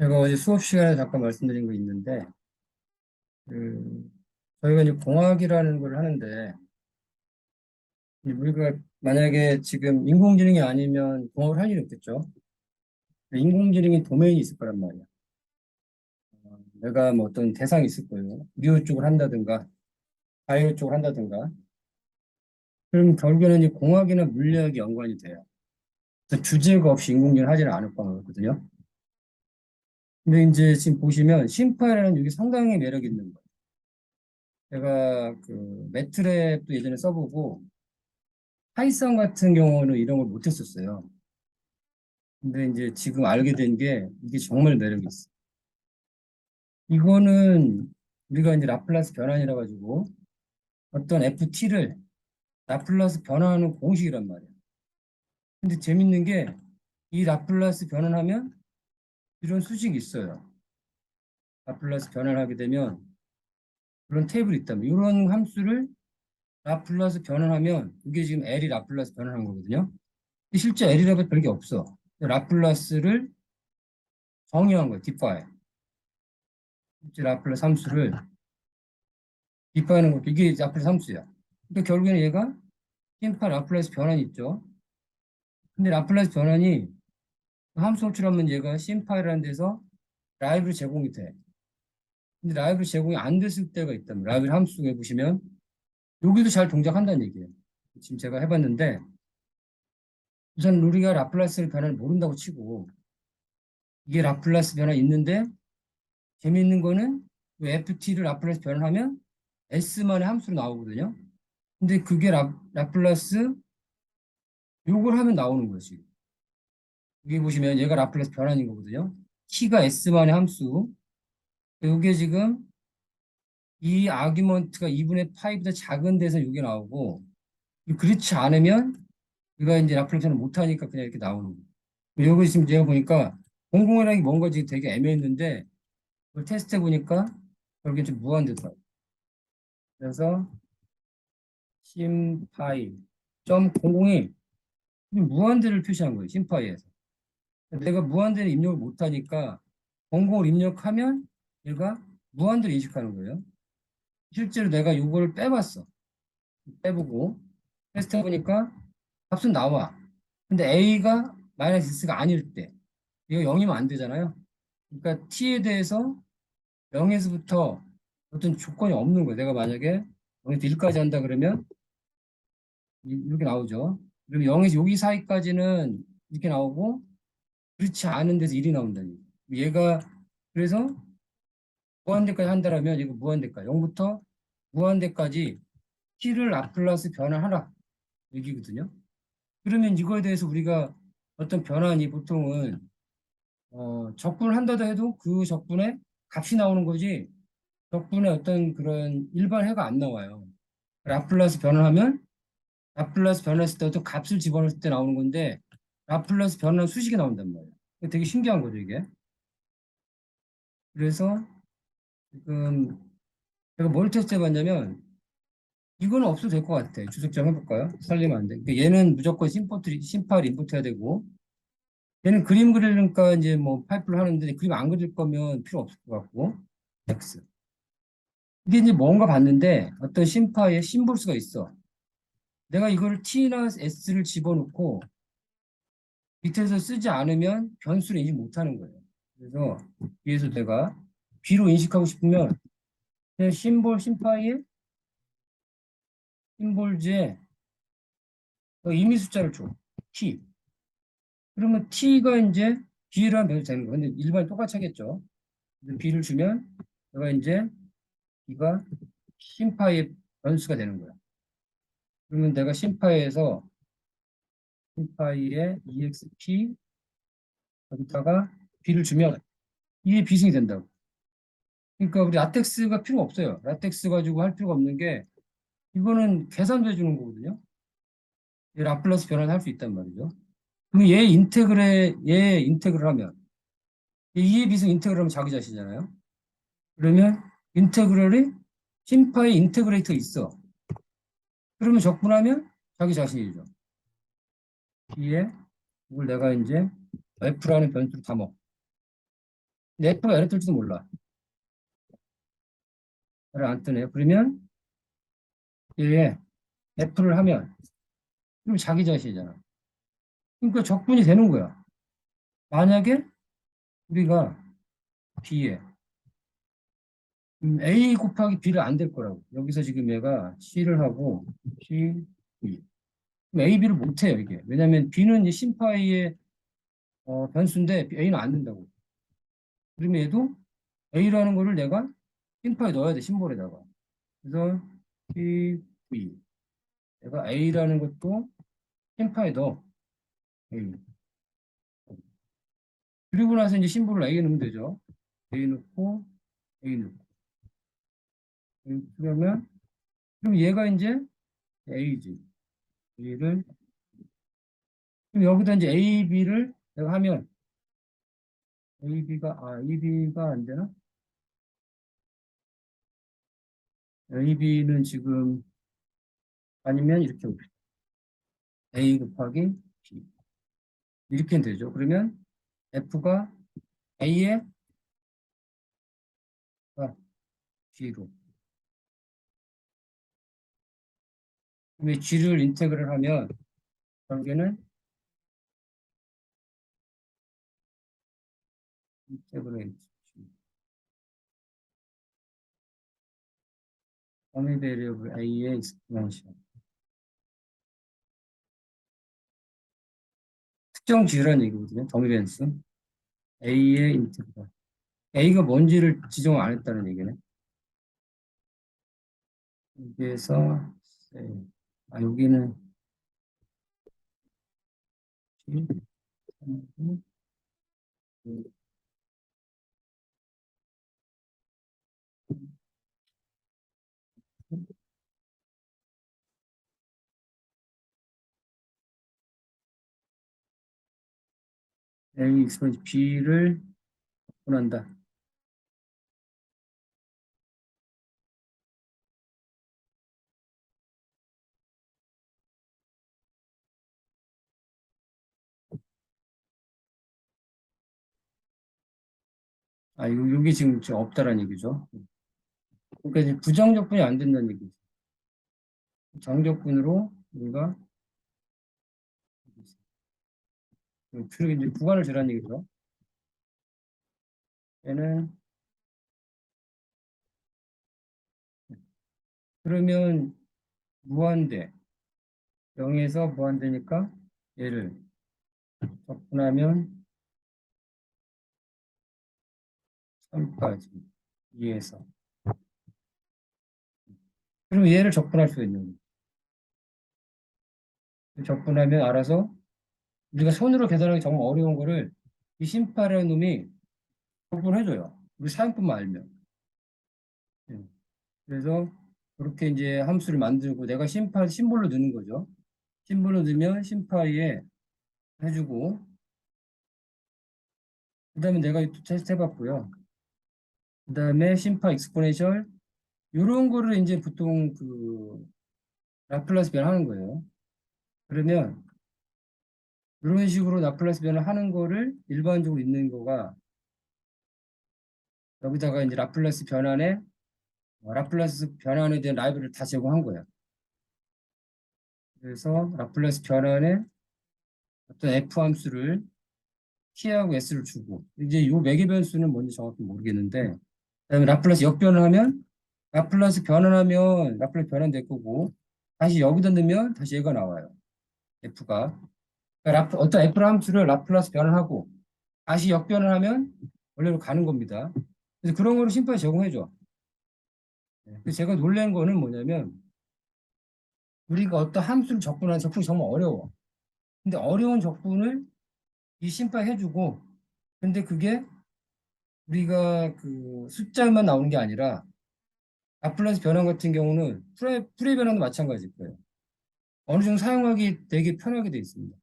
제가 어제 수업 시간에 잠깐 말씀드린 거 있는데, 그, 저희가 이제 공학이라는 걸 하는데, 이 우리가 만약에 지금 인공지능이 아니면 공학을 할 일이 없겠죠? 인공지능이 도메인이 있을 거란 말이야. 어, 내가 뭐 어떤 대상이 있을 거예요. 의료 쪽을 한다든가, 바이오 쪽을 한다든가. 그럼 결국에는 이 공학이나 물리학이 연관이 돼요. 주제가 없이 인공지능을 하지는 않을 거거든요. 근데 이제 지금 보시면 심파라는 이게 상당히 매력 있는 거예요. 제가 그 매트랩도 예전에 써보고 파이썬 같은 경우는 이런 걸 못했었어요. 근데 이제 지금 알게 된 게 이게 정말 매력이 있어. 이거는 우리가 이제 라플라스 변환이라 가지고 어떤 FT를 라플라스 변환하는 공식이란 말이에요. 근데 재밌는 게 이 라플라스 변환하면 이런 수식이 있어요. 라플라스 변환하게 되면 그런 테이블이 있다면 이런 함수를 라플라스 변환하면 이게 지금 L이 라플라스 변환한 거거든요. 실제 L이라고 별게 없어. 라플라스를 정의한 거예요. 디파이. 실제 라플라스 함수를 디파이하는 거 이게 라플라스 함수야. 그러니까 결국에는 얘가 심파 라플라스 변환이 있죠. 근데 라플라스 변환이 함수 호출하면 얘가 심파이라는 데서 라이브를 제공이 돼. 근데 라이브 제공이 안 됐을 때가 있다면 라이브 함수에 보시면 여기도 잘 동작한다는 얘기예요. 지금 제가 해봤는데 우선 우리가 라플라스 변화를 모른다고 치고 이게 라플라스 변화 있는데 재미있는 거는 그 FT를 라플라스 변환하면 S만의 함수로 나오거든요. 근데 그게 라, 라플라스 요걸 하면 나오는 거지. 여기 보시면 얘가 라플라스 변환인 거거든요. T가 S만의 함수 이게 지금 이 아규먼트가 2분의 파이보다 작은 데서 이게 나오고 그렇지 않으면 이가 이제 라플라스는 못하니까 그냥 이렇게 나오는 거예요. 여기 지금 제가 보니까 공공이라는 게 뭔가 지금 되게 애매했는데 그걸 테스트해 보니까 결국엔 좀 무한되더라고요. 그래서 심파이 점 공공이 무한대를 표시한 거예요. 심파이에서. 내가 무한대를 입력을 못하니까 공공을 입력하면 얘가 무한대를 인식하는 거예요. 실제로 내가 이거를 빼봤어. 빼보고 테스트 해보니까 값은 나와. 근데 A가 마이너스 S가 아닐 때 이거 0이면 안 되잖아요. 그러니까 T에 대해서 0에서부터 어떤 조건이 없는 거예요. 내가 만약에 0에서 1까지 한다 그러면 이렇게 나오죠. 그럼 0에서 여기 사이까지는 이렇게 나오고 그렇지 않은 데서 1이 나온다니. 얘가 그래서 무한대까지 한다라면 이거 무한대까지 0부터 무한대까지 t를 라플라스 변환하라 얘기거든요. 그러면 이거에 대해서 우리가 어떤 변환이 보통은 어, 적분을 한다도 해도 그 적분에 값이 나오는 거지 적분에 어떤 그런 일반 해가 안 나와요. 라플라스 변환하면 라플라스 변환했을 때 어떤 값을 집어넣을 때 나오는 건데 라플라스 변환 수식이 나온단 말이에요. 되게 신기한 거죠 이게. 그래서 지금 제가 뭘 테스트 해봤냐면 이거는 없어도 될 것 같아. 주석점 해볼까요? 살리면 안 돼. 그러니까 얘는 무조건 심포트, 심파를 인포트 해야 되고 얘는 그림 그리니까 이제 뭐 파이프를 하는데 그림 안 그릴 거면 필요 없을 것 같고 X 이게 이제 뭔가 봤는데 어떤 심파에 심볼수가 있어. 내가 이걸 T나 S를 집어넣고 밑에서 쓰지 않으면 변수를 인식 못하는 거예요. 그래서 위에서 내가 B로 인식하고 싶으면 그냥 심볼 심파이에 심볼즈에 의미 숫자를 줘. T. 그러면 T가 이제 B를 하면 되는 거. 근데 일반 똑같이 하겠죠. B를 주면 내가 이제 B가 심파의 변수가 되는 거야. 그러면 내가 심파에서 심파이의 exp 여기다가 B를 주면 이게 비승이 된다고. 그러니까 우리 라텍스가 필요 없어요. 라텍스 가지고 할 필요가 없는 게 이거는 계산도 해주는 거거든요. 얘 라플라스 변환을 할수 있단 말이죠. 그럼 얘 인테그레, 얘 인테그를 하면 이에 비해서 인테그를 하면 자기 자신이잖아요. 그러면 인테그럴이 심파의 인테그레이터 있어. 그러면 적분하면 자기 자신이죠. 뒤에 이걸 내가 이제 f라는 변수로 담아. 근데 F가 열에 뜰지도 몰라. 열을 안 뜨네요. 그러면 얘 F를 하면 그럼 자기 자신이잖아. 그러니까 적분이 되는 거야. 만약에 우리가 B에 음, A 곱하기 B를 안 될 거라고. 여기서 지금 얘가 C를 하고 C, B. A, B를 못 해요, 이게. 왜냐면 B는 이 심파이의 어, 변수인데 A는 안 된다고. 그러면 얘도 A라는 거를 내가 심파에 넣어야 돼, 심볼에다가. 그래서 C, B. 내가 A라는 것도 심파에 넣어. A. 그리고 나서 이제 심볼을 A 넣으면 되죠. A 넣고, A 넣고. 음, 그러면, 그럼 얘가 이제 A지. 그럼 여기다 이제 A, B를 내가 하면, A, B가, 아, A, B가 안 되나? A, B는 지금, 아니면 이렇게 봅시다. A 곱하기 B. 이렇게 되죠. 그러면 F가 A에 아, G로. 그러면 G를 인테그를 하면 결국에는 인테그레이트. 범위 베리어블 A의 익스포넨셜. 특정 G라는 얘기거든요. 더미 변수. A의 인테그랄. A가 뭔지를 지정 안 했다는 얘기네. 여기에서 네. 아 여기는 A 익스포넨셜 B를 분한다. 아, 요, 요게 지금 없다라는 얘기죠. 그러니까 이제 부정적분이 안 된다는 얘기죠. 정적분으로 우리가 그리고 이제 구간을 재라는 얘기죠. 얘는 그러면 무한대 0에서 무한대니까 얘를 적분하면 3까지 2에서 그럼 얘를 적분할 수 있는 거예요. 적분하면 알아서 우리가 손으로 계산하기 정말 어려운 거를 이 심파라는 놈이 적분해줘요. 우리 사용법만 알면. 예. 그래서 그렇게 이제 함수를 만들고 내가 심파 심볼로 넣는 거죠. 심볼로 넣으면 심파에 해주고 그 다음에 내가 또 테스트 해봤고요. 그 다음에 심파 익스포네셜 이런 거를 이제 보통 그 라플라스 변하는 거예요. 그러면 이런 식으로 라플라스 변을 하는 거를 일반적으로 있는 거가 여기다가 이제 라플라스 변환에 어, 라플라스 변환에 대한 라이브를 다 제공한 거예요. 그래서 라플라스 변환에 어떤 f 함수를 t하고 s를 주고 이제 요 매개 변수는 뭔지 정확히 모르겠는데 그 다음에 라플라스 역변을 하면 라플라스 변환하면 라플라스 변환될 거고 다시 여기다 넣으면 다시 얘가 나와요. f가 그러니까 라플, 어떤 f 함수를 라플라스 변환하고 다시 역변을 하면 원래로 가는 겁니다. 그래서 그런 거를 심판이 제공해줘. 네, 제가 놀란 거는 뭐냐면 우리가 어떤 함수를 적분하는 적분이 정말 어려워. 근데 어려운 적분을 이 심판이 해주고 근데 그게 우리가 그 숫자만 나오는 게 아니라 라플라스 변환 같은 경우는 프레, 프레 변환도 마찬가지일 거예요. 어느 정도 사용하기 되게 편하게 돼 있습니다.